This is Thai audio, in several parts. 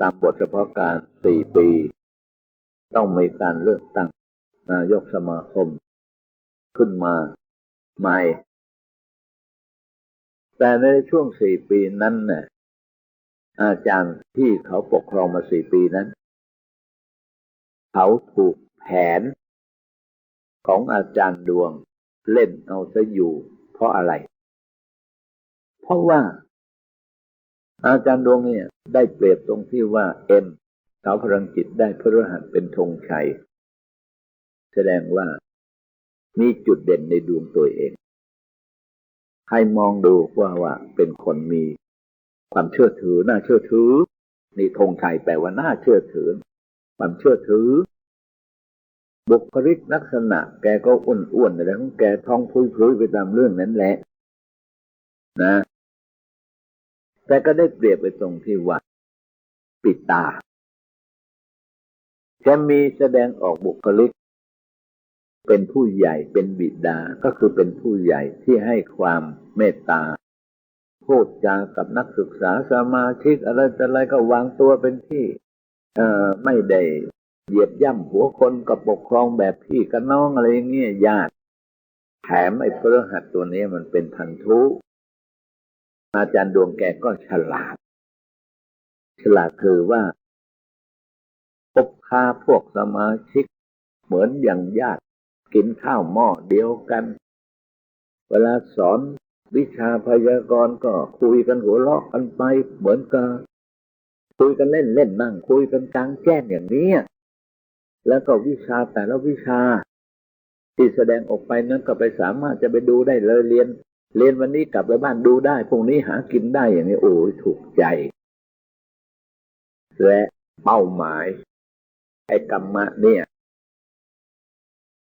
ตามบทเฉพาะการสี่ปี ต้องมีการเลือกตั้งนายกสมาคม ขึ้นมาใหม่ แต่ในช่วงสี่ปีนั้นเนี่ยอาจารย์ที่เขาปกครองมาสี่ปีนั้น เขาถูกแผน ของอาจารย์ดวงเล่นเอาซะอยู่ เพราะอะไร เพราะว่า อาจารย์ดวงเนี่ยได้เปรียบตรงที่ว่าเอ็มสาวพลังจิตได้พระรหัสเป็นธงชัย แสดงว่ามีจุดเด่นในดวงตัวเอง ให้มองดูว่าว่าเป็นคนมีความเชื่อถือ น่าเชื่อถือ นี่ธงชัยแปลว่าน่าเชื่อถือ ความเชื่อถือ บุคลิกลักษณะ แกก็อ้วนๆอะไรของแกท้องพุ้ยๆไปตามเรื่องนั้นแหละ นะ แต่ก็ได้เปรียบไปตรงที่ว่า ปิดตาแกมีแสดงออกบุคลิก เป็นผู้ใหญ่เป็นบิดาก็คือเป็นผู้ใหญ่ที่ให้ความเมตตาพูดจากับนักศึกษาสมาชิกอะไรแต่อะไรก็วางตัวเป็นที่ เอ่อไม่ได้เหยียบย่ำหัวคนกับปกครองแบบพี่กับน้องอะไรอย่างเงี้ยญาติแถมไอ้พฤหัสตัวนี้มันเป็นพันธุ อาจารย์ดวงแกก็ฉลาด ฉลาดคือว่าพบค้าพวกสมาชิก เหมือนอย่างญาติกินข้าวหม้อเดียวกัน เวลาสอนวิชาพยากรณ์ก็คุยกันหัวเราะกันไปเหมือนกับคุยกันเล่นเล่นนั่งคุยกันกลางแจ้งอย่างนี้แล้วก็วิชาแต่ละวิชา ที่แสดงออกไปนั้นก็ไปสามารถจะไปดูได้เลยเรียน เรียนวันนี้กลับไปบ้านดูได้พรุ่งนี้หากินได้อย่างนี้โอ้ยถูกใจ และเป้าหมาย ไอ้กรรมะเนี่ย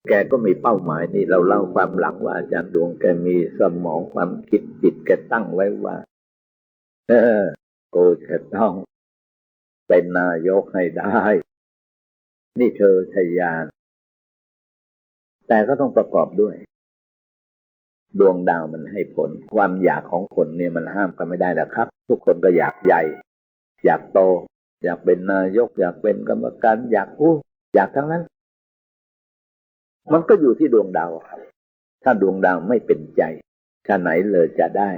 แกก็มีเป้าหมายนี่เราเล่าความหลังว่าอาจารย์ดวงแกมีสมองความคิดจิตแกตั้งไว้ว่า เออโกจะต้องเป็นนายกให้ได้ นี่เธอชยาน แต่ก็ต้องประกอบด้วย ดวงดาวมันให้ผล ความอยากของคนเนี่ยมันห้ามกันไม่ได้แล้วครับ ทุกคนก็อยากใหญ่ อยากโต อยากเป็นนายก อยากเป็นกรรมการ อยากอู้อยากทั้งนั้น มันก็อยู่ที่ดวงดาวครับ ถ้าดวงดาวไม่เป็นใจชาไหนเลยจะได้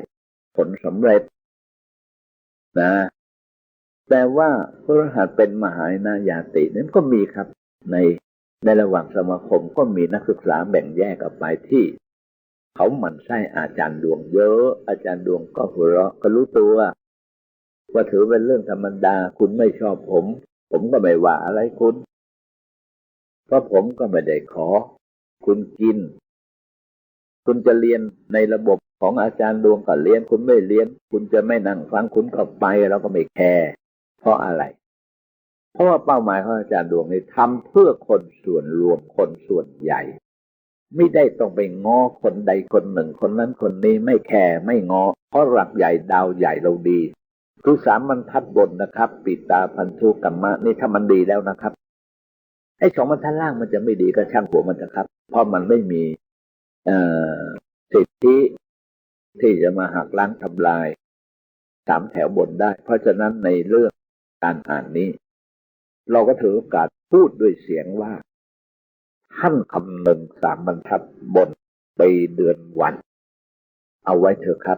ผลสำเร็จ นะแต่ว่าพระรหัสเป็นมหายนายาตินั้นก็มีครับ ในในระหว่างสมาคมก็มีนักศึกษาแบ่งแยกออกไปที่ เขาหมั่นไส้อาจารย์ดวงเยอะ อาจารย์ดวงก็หัวเราะก็รู้ตัวว่าถือเป็นเรื่องธรรมดาคุณไม่ชอบผม ผมก็ไม่ว่าอะไรคุณเพราะผมก็ไม่ได้ขอ คุณกิน คุณจะเรียนในระบบของอาจารย์ดวงก็เรียน คุณไม่เรียน คุณจะไม่นั่งฟังคุณก็ไปเราก็ไม่แคร์เพราะอะไร เพราะว่าเป้าหมายของอาจารย์ดวงนี่ทำเพื่อคนส่วนรวมคนส่วนใหญ่ ไม่ได้ต้องไปง้อคนใดคนหนึ่ง คนนั้นคนนี้ไม่แคร์ไม่ง้อ เพราะหลักใหญ่ดาวใหญ่เราดีคือสามบรรทัดบนนะครับ ปิตาพันธุกรรมะนี่ถ้ามันดีแล้วนะครับไอ้สองบรรทัดล่างมันจะไม่ดีก็ช่างหัวมันนะครับ เพราะมันไม่มีเอ่อสิทธิที่จะมาหักล้างทำลายสามแถวบนได้ เพราะฉะนั้นในเรื่องการอ่านนี้ เราก็ถือโอกาสพูดด้วยเสียงว่า ท่านคำหนึ่งสามบรรทัดบนปีเดือนวัน เอาไว้เถอะครับ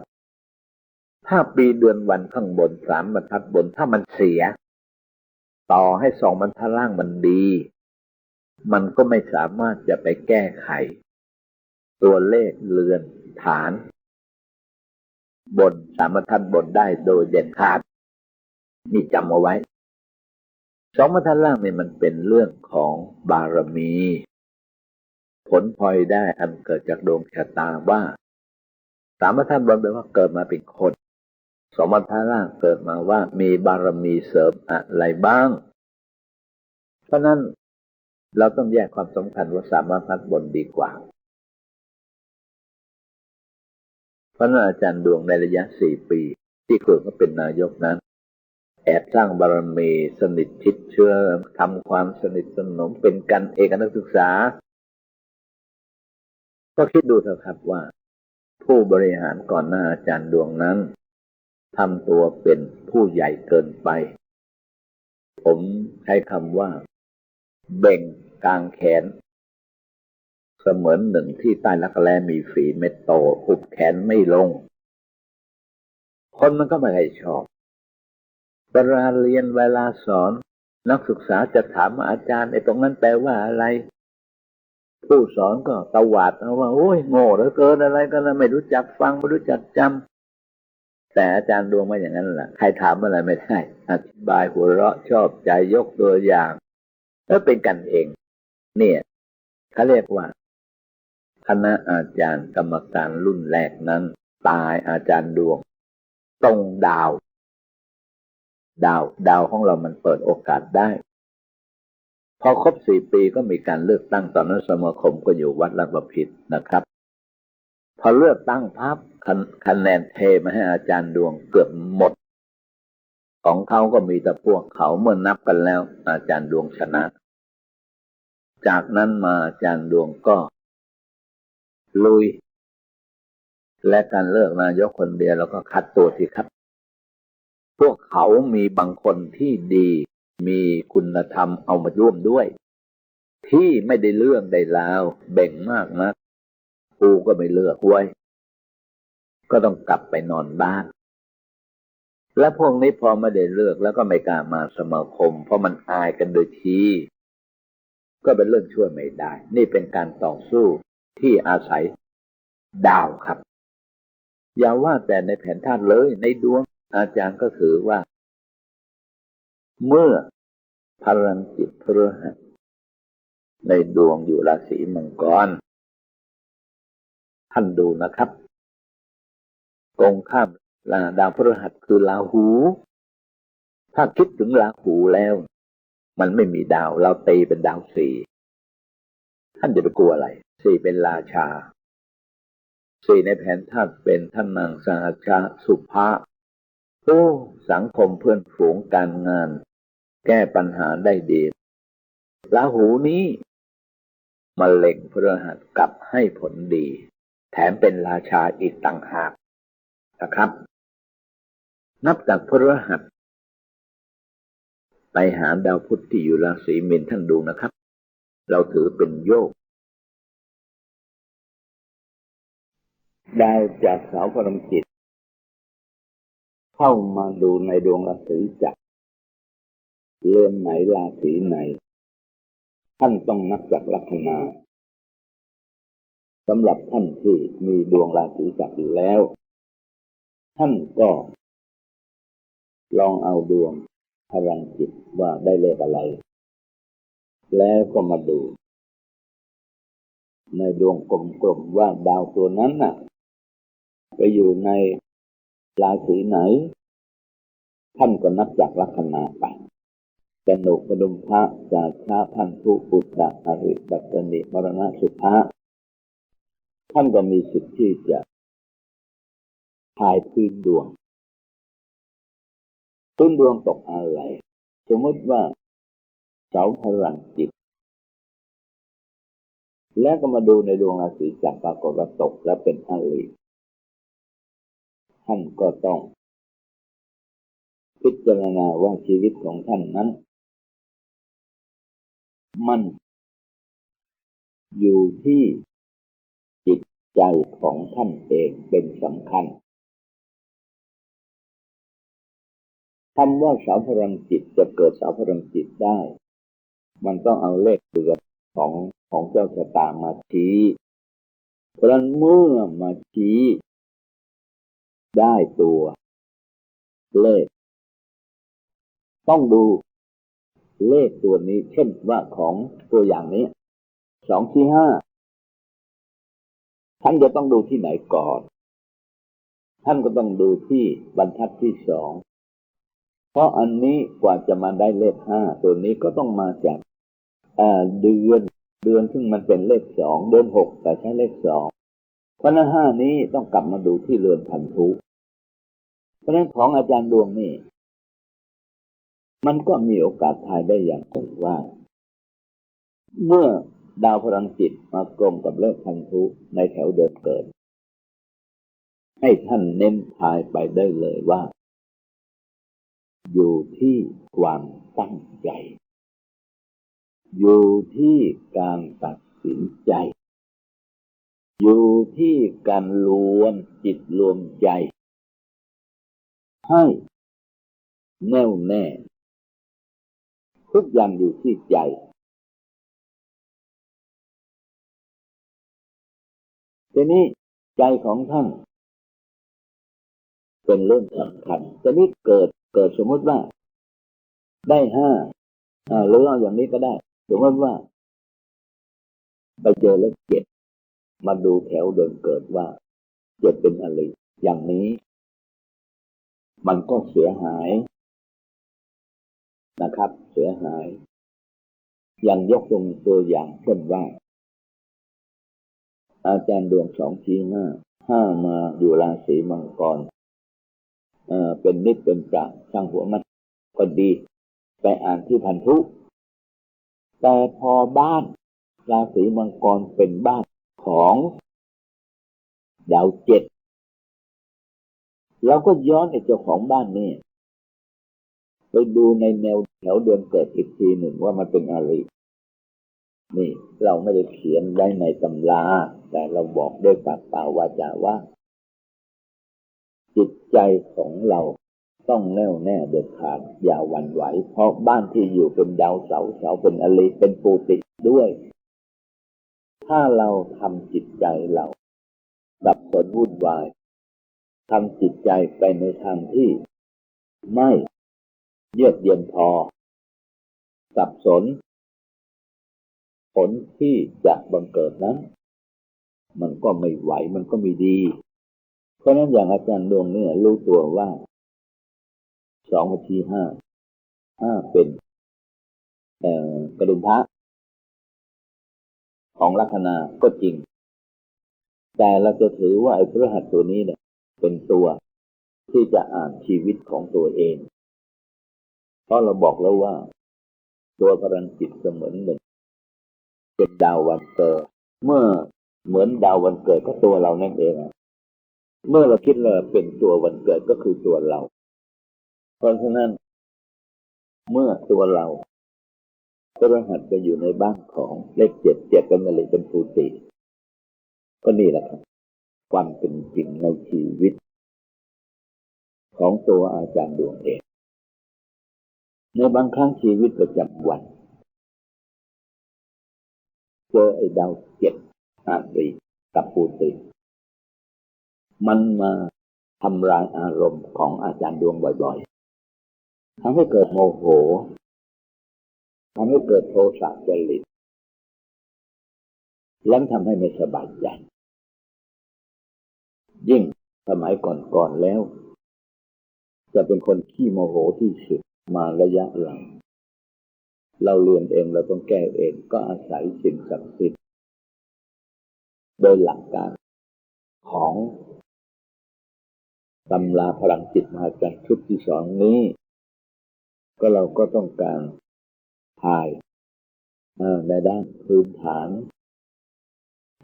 ถ้าปีเดือนวันข้างบนสามบรรทัดบนถ้ามันเสีย ต่อให้สองบรรทัดล่างมันดี มันก็ไม่สามารถจะไปแก้ไข ตัวเลขเรือนฐาน บนสามบรรทัดบนได้โดยเด่นขาด นี่จำเอาไว้สองบรรทัดล่างเนี่ยมันเป็นเรื่องของบารมี ผลพลอยได้อันเกิดจากดวงชะตาว่า สามบรรทัดบนแปลว่าเกิดมาเป็นคนสองบรรทัดล่างเกิดมาว่ามีบารมีเสริมอะไรบ้าง เพราะนั้นเราต้องแยกความสำคัญว่าสามบรรทัดบนดีกว่า เพราะนั้นอาจารย์ดวงในระยะสี่ปี ที่เคยก็เป็นนายกนั้น แอบสร้างบารมีสนิทชิดเชื่อทำความสนิทสนมเป็นกันเอกนักศึกษา ก็คิดดูเถอะครับว่า ผู้บริหารก่อนหน้าอาจารย์ดวงนั้นทำตัวเป็นผู้ใหญ่เกินไป ผมใช้คำว่า เบ่งกลางแขน เสมือนหนึ่งที่ใต้รักแร้มีฝีเม็ดโตหุบแขนไม่ลง คนมันก็ไม่ได้ชอบเวลาเรียนเวลาสอน นักศึกษาจะถามอาจารย์ไอ้ตรงนั้นแปลว่าอะไร ผู้สอนก็ตวาดเอาว่าโอ้ยโง่เหลือเกินอะไรก็แล้วไม่รู้จักฟังไม่รู้จักจำแต่อาจารย์ดวงไม่อย่างนั้นแหละใครถามอะไรไม่ได้อธิบายหัวเราะชอบใจยกตัวอย่างแล้วเป็นกันเอง เนี่ยเขาเรียกว่า คณะอาจารย์กรรมการรุ่นแรกนั้น ตายอาจารย์ดวง ตรงดาว ดาว ดาวของเรามันเปิดโอกาสได้ พอครบสี่ปีก็มีการเลือกตั้งตอนนั้นสมาคมก็อยู่วัดรับประพิษนะครับ พอเลือกตั้งพับคะแนนเทมาให้อาจารย์ดวงเกือบหมด ของเขาก็มีแต่พวกเขาเมื่อนับกันแล้ว อาจารย์ดวงชนะ จากนั้นมาอาจารย์ดวงก็ลุย และการเลือกนายกคนเดียวแล้วก็คัดตัวสิครับพวกเขามีบางคนที่ดี มีคุณธรรมเอามาร่วมด้วย ที่ไม่ได้เรื่องได้ราวแบ่งมากนะกูก็ไม่เลือกไว้ก็ต้องกลับไปนอนบ้าน และพวกนี้พอไม่ได้เลือกแล้วก็ไม่กล้ามาสมาคม เพราะมันอายกันโดยทีก็เป็นเรื่องช่วยไม่ได้ นี่เป็นการต่อสู้ที่อาศัยดาวครับ อย่าว่าแต่ในแผนธาตุเลยในดวงอาจารย์ก็ถือว่า เมื่อพลังจิตพฤหัสในดวงอยู่ราศีมังกร ท่านดูนะครับ ตรงข้ามลาดาวพฤหัสคือลาหู ถ้าคิดถึงลาหูแล้ว มันไม่มีดาว เราตีเป็นดาวสี่ท่านจะไปกลัวอะไรสี่เป็นราชาสี่ในแผนธาตุเป็นท่านนางสหัชาสุภาโอ้สังคมเพื่อนฝูงการงาน แก้ปัญหาได้ดีลาหูนี้มาเล็งพฤหัสกลับให้ผลดี แถมเป็นราชาอีกต่างหากนะครับ นับจากพฤหัส ไปหาดาวพุธที่อยู่ราศีมีนท่านดูนะครับ เราถือเป็นโยก ดาวจากเสาพลังจิต เข้ามาดูในดวงราศีจักร เรือนไหนราศีไหน ท่านต้องนับจากลัคนาสำหรับท่านที่มีดวงราศีจักอยู่แล้ว ท่านก็ ลองเอาดวงพลังจิตว่าได้เลขอะไร แล้วก็มาดู ในดวงกลมๆว่าดาวตัวนั้นน่ะ ไปอยู่ในราศีไหน ท่านก็นับจากลัคนาไป กนุกดุมพระสาชาพันธุปุตตะอริบัตนิมรณะสุภะท่านก็มีสิทธิ์ที่จะทายพื้นดวงพื้นดวงตกอะไร สมมติว่าเสาพลังจิต แล้วก็มาดูในดวงราศีจักรปรากฏว่าตกแล้วเป็นอริท่านก็ต้อง พิจารณาว่าชีวิตของท่านนั้น มันอยู่ที่จิตใจของท่านเองเป็นสำคัญคำว่าสาวพลังจิตจะเกิดสาวพลังจิตได้ มันต้องเอาเลขเดือนของของเจ้าชะตามาชี้เพราะนั้นเมื่อมาชี้ได้ตัวเลข ต้องดู เลขตัวนี้ เช่นว่าของตัวอย่างนี้สองที่ห้าท่านจะต้องดูที่ไหนก่อน ท่านก็ต้องดูที่บรรทัดที่สองเพราะอันนี้กว่าจะมาได้เลขห้าตัวนี้ก็ต้องมาจากเดือนเดือนซึ่งมันเป็นเลขสองเดือนหกแต่ใช้เลขสองเพราะนั้นห้านี้ต้องกลับมาดูที่เรือนพันธุเพราะนั้นของอาจารย์ดวงนี่ มันก็มีโอกาสทายได้อย่างว่า เมื่อดาวพลังจิตมากลมกับเลขพันธุในแถวเดินเกิด ให้ท่านเน้นทายไปได้เลยว่า อยู่ที่ความตั้งใจ อยู่ที่การตัดสินใจ อยู่ที่การรวมจิตรวมใจ ให้แน่วแน่ ทุกอย่างอยู่ที่ใจทีนี้ใจของท่าน เป็นเรื่องสำคัญทีนี้เกิดเกิดสมมติว่า ได้ห้าหรือเอาอย่างนี้ก็ได้ สมมติว่า ไปเจอเลขเจ็ดมาดูแถวเดินเกิดว่าเจ็ดเป็นอะไร อย่างนี้ มันก็เสียหาย นะครับ เสียหาย อย่างยกตรงตัวอย่างเช่นว่า อาจารย์ดวงสองชี้ห้าห้ามาอยู่ราศีมังกรเป็นนิดเป็นกลางสร้างหัวมันก็ดีไปอ่านที่พันธุ แต่พอบ้านราศีมังกรเป็นบ้านของดาวเจ็ดเราก็ย้อนไอ้เจ้าของบ้านนี่ ไปดูในแนวแถวเดือนเกิดอีกทีหนึ่งว่ามันเป็นอะไรนี่เราไม่ได้เขียนไว้ในตำรา แต่เราบอกด้วยปากเปล่าวาจาว่า จิตใจของเราต้องแน่วแน่เด็ดขาดอย่าหวั่นไหว เพราะบ้านที่อยู่เป็นดาวเสาเสาเป็นอะไรเป็นปูติด้วย ถ้าเราทำจิตใจเราสับสนวุ่นวายทำจิตใจไปในทางที่ ไม่ เยือกเย็นพอ สับสน ผลที่จะบังเกิดนั้น มันก็ไม่ไหวมันก็ไม่ดี เพราะนั้นอย่างอาจารย์ดวงเนี่ยรู้ตัวว่าสองพันที่ห้าห้าเป็นกระดุมพระของลัคนาก็จริง แต่เราจะถือว่าไอ้พระหัสตัวนี้เนี่ย เป็นตัวที่จะอ่านชีวิตของตัวเอง เพราะเราบอกแล้วว่า ตัวพลังจิตเสมือนหนึ่งเป็นดาววันเกิดเมื่อเหมือนดาววันเกิดก็ตัวเรานั่นเองเมื่อเราคิดว่าเป็นตัววันเกิดก็คือตัวเรา เพราะฉะนั้น เมื่อตัวเราพระรหัสจะอยู่ในบ้านของเลขเจ็ดเจ็ดเป็นอะไรเป็นภูติก็นี่แหละครับ ความเป็นจริงในชีวิต ของตัวอาจารย์ดวงเอง ในบางครั้งชีวิตประจำวัน เจอไอ้ดาวเจ็ดอารีกับปูติมันมาทำลายอารมณ์ของอาจารย์ดวงบ่อยๆทำให้เกิดโมโหทำให้เกิดโทสะจริตแล้วทำให้ไม่สบายใจ ยิ่งสมัยก่อนๆแล้ว จะเป็นคนขี้โมโหที่สุด มาระยะหลัง เราเรียนเองเราต้องแก้เองก็อาศัยสิ่งศักดิ์สิทธิ์โดยหลักการของตำราพลังจิตมหาจักรชุดที่สองนี้ ก็เราก็ต้องการทายในด้านพื้นฐาน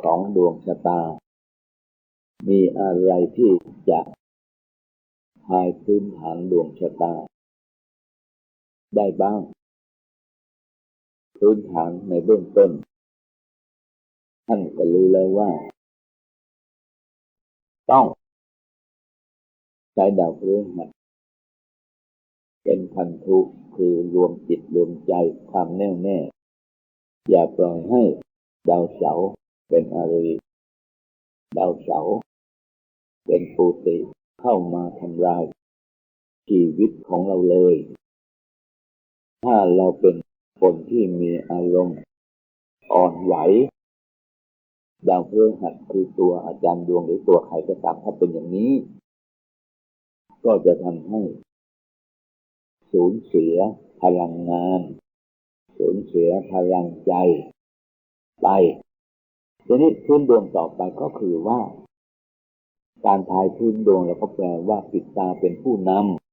ของดวงชะตา มีอะไรที่จะทายพื้นฐานดวงชะตา ได้บ้างพื้นฐานในเบื้องต้น ท่านก็รู้แล้วว่า ต้องใช้ดาวพฤหัสเป็นพันธุคือรวมจิตรวมใจความแน่วแน่ อย่าปล่อยให้ดาวเสาร์เป็นอารีดาวเสาร์เป็นปูติเข้ามาทำลายชีวิตของเราเลย ถ้าเราเป็นคนที่มีอารมณ์อ่อนไหวดาวพฤหัสคือตัวอาจารย์ดวงหรือตัวใครก็ตามถ้าเป็นอย่างนี้ ก็จะทำให้ สูญเสียพลังงาน สูญเสียพลังใจ ไปทีนี้พื้นดวงต่อไปก็คือว่า การทายพื้นดวงแล้วก็แปลว่าปิดตาเป็นผู้นำ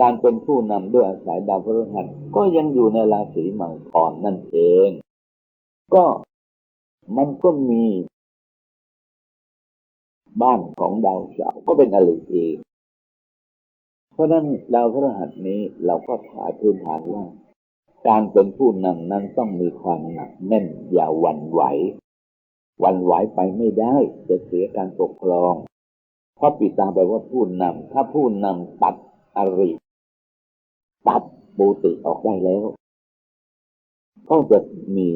การเป็นผู้นำด้วยอาศัยดาวพฤหัสก็ยังอยู่ในราศีมังกรนั่นเอง ก็มันก็มี บ้านของดาวเสาร์ก็เป็นอริเองเพราะนั้นดาวพฤหัสนี้เราก็ถายพื้นฐานว่าการเป็นผู้นำนั้นต้องมีความหนักแน่นอย่าหวั่นไหวหวั่นไหวไปไม่ได้จะเสียการปกครองเพราะปิดตาไปว่าผู้นำถ้าผู้นำตัดอริ ตัดบูติออกได้แล้ว ก็จะมี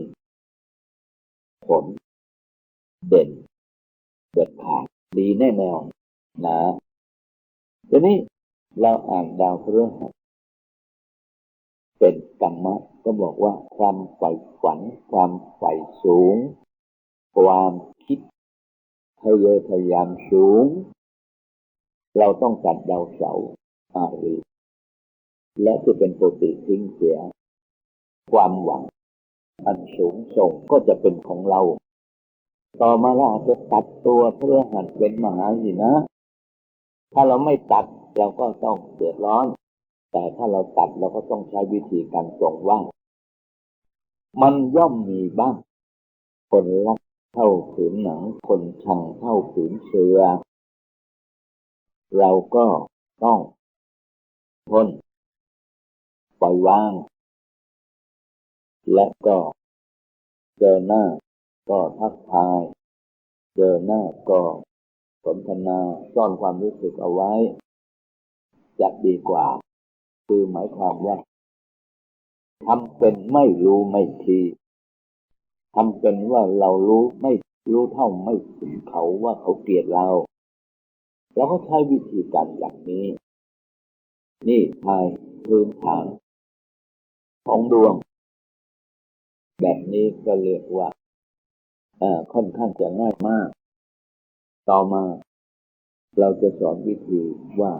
ผลเด่นเด็ดขาดดีแน่แนอนนะทีนี้เราอ่านดาวพฤหัสเป็นกรรมะก็บอกว่าความใฝ่ฝัน ความใฝ่สูง ความคิดทะเยอทะยานสูง เราต้องตัดดาวเสาร์อารี และจะเป็นปกติทิ้งเสีย ความหวัง อันสูงส่งก็จะเป็นของเรา ต่อมาเราอาจจะตัดตัวเพื่อหัดเป็นมหาหินะ ถ้าเราไม่ตัดเราก็ต้องเดือดร้อน แต่ถ้าเราตัดเราก็ต้องใช้วิธีการตรงว่า มันย่อมมีบ้าง คนรักเท่าผืนหนัง คนชังเท่าผืนเสือ เราก็ต้องทน ปล่อยวาง และก็เจอหน้าก็ทักทาย เจอหน้าก็สนทนาซ่อนความรู้สึกเอาไว้ จะดีกว่า คือหมายความว่าทำเป็นไม่รู้ไม่ทีทำเป็นว่าเรารู้ไม่รู้เท่าไม่ถึงเขาว่าเขาเกลียดเรา เราก็ใช้วิธีการอย่างนี้ นี่ทายพื้นฐาน ของดวง แบบนี้ก็เรียกว่าค่อนข้างจะง่ายมาก ต่อมา เราจะสอนวิธีว่า